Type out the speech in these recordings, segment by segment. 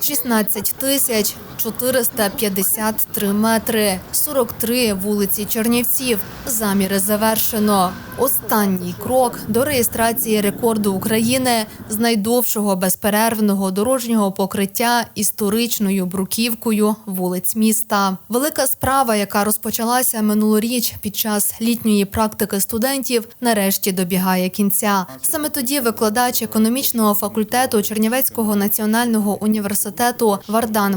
16 тисяч 453 метри, 43 вулиці Чернівців. Заміри завершено. Останній крок до реєстрації рекорду України з найдовшого безперервного дорожнього покриття історичною бруківкою вулиць міста. Велика справа, яка розпочалася минулоріч під час літньої практики студентів, нарешті добігає кінця. Саме тоді викладач економічного факультету Чернівецького національного університету Вардан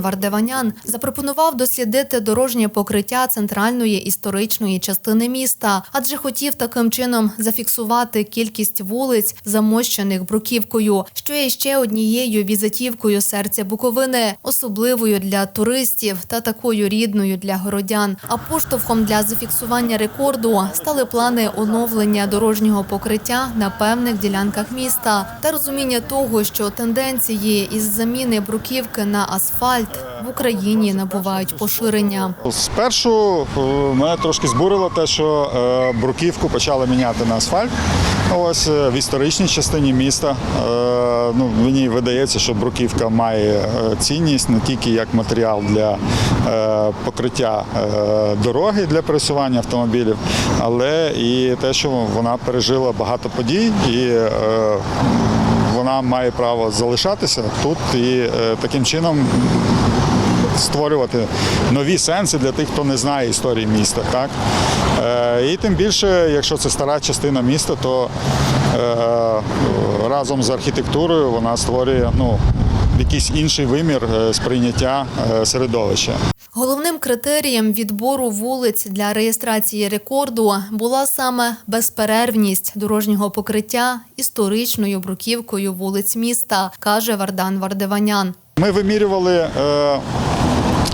Вардеванян запропонував дослідити дорожнє покриття центральної історичної частини міста, адже хотів таким чином зафіксувати кількість вулиць, замощених бруківкою, що є ще однією візитівкою серця Буковини, особливою для туристів та такою рідною для городян. А поштовхом для зафіксування рекорду стали плани оновлення дорожнього покриття на певних ділянках міста та розуміння того, що тенденції із заміни бруківки на асфальт в Україні набувають поширення. Спершу е, мене трошки збурило те, що е, бруківку почали міняти на асфальт. Ось е, в історичній частині міста. Ну, мені видається, що бруківка має цінність не тільки як матеріал для покриття дороги для пересування автомобілів, але і те, що вона пережила багато подій і вона має право залишатися тут і таким чином створювати нові сенси для тих, хто не знає історії міста. Так? Е, і тим більше, якщо це стара частина міста, то е, разом з архітектурою вона створює ну, якийсь інший вимір е, сприйняття середовища. Головним критерієм відбору вулиць для реєстрації рекорду була саме безперервність дорожнього покриття історичною бруківкою вулиць міста, каже Вардан Вардеванян. Ми вимірювали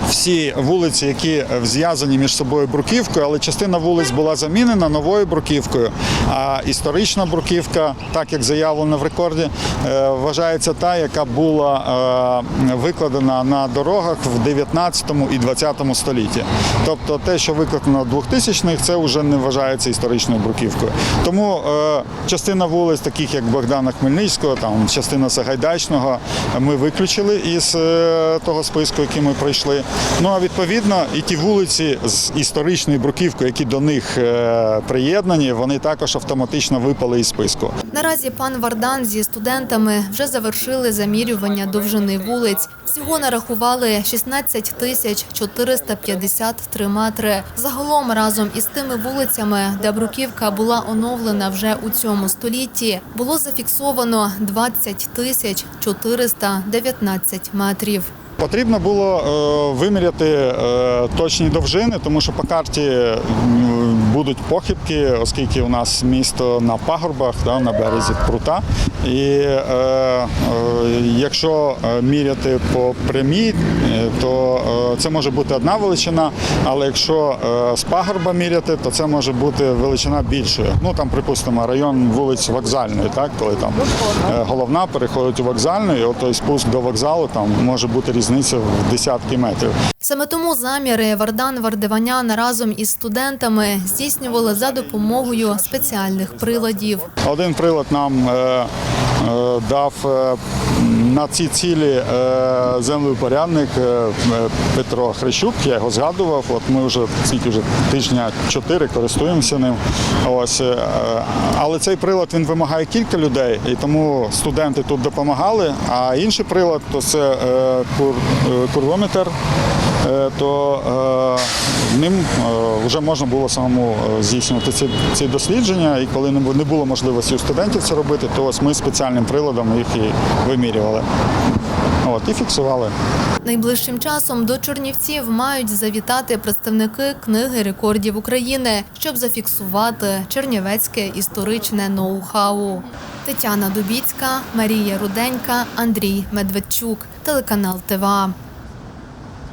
всі вулиці, які зв'язані між собою бруківкою, але частина вулиць була замінена новою бруківкою. А історична бруківка, так як заявлено в рекорді, е, вважається та, яка була е, викладена на дорогах в 19 і 20 столітті. Тобто те, що викладено в 2000-х, це вже не вважається історичною бруківкою. Тому е, частина вулиць, таких як Богдана Хмельницького, там частина Сагайдачного, ми виключили із е, того списку, який ми пройшли. Ну а відповідно, і ті вулиці з історичною бруківкою, які до них е, приєднані, вони також автоматично випали із списку. Наразі пан Вардан зі студентами вже завершили замірювання довжини вулиць. Всього нарахували 16 тисяч 453 метри. Загалом разом із тими вулицями, де бруківка була оновлена вже у цьому столітті, було зафіксовано 20 тисяч 419 метрів. Потрібно було е, виміряти е, точні довжини, тому що по карті будуть похибки, оскільки у нас місто на пагорбах, да, на березі прута. І е, е, якщо е, міряти по прямій, е, то е, це може бути одна величина, але якщо е, з пагорба міряти, то це може бути величина більшою. Ну там, припустимо, район вулиць вокзальної, так, коли там е, головна переходить у вокзальну, і от той спуск до вокзалу там може бути різниця в десятки метрів. Саме тому заміри Вардан Вардеванян разом із студентами здійснювали за допомогою спеціальних приладів. Один прилад нам е, е, дав е, на ці цілі е, землеупорядник Петро Хрещук. Я його згадував. От ми вже скільки вже тижня чотири користуємося ним. Ось, але цей прилад він вимагає кілька людей, і тому студенти тут допомагали. А інший прилад то це е, кур, курвометр. Е, То е, ним е, вже можна було самому здійснювати ці, ці дослідження, і коли не було можливості у студентів це робити, то ось ми спеціальним приладом їх і вимірювали. От, і фіксували. Найближчим часом до Чернівців мають завітати представники книги рекордів України, щоб зафіксувати чернівецьке історичне ноу-хау. Тетяна Дубіцька, Марія Руденька, Андрій Медведчук, телеканал ТВА.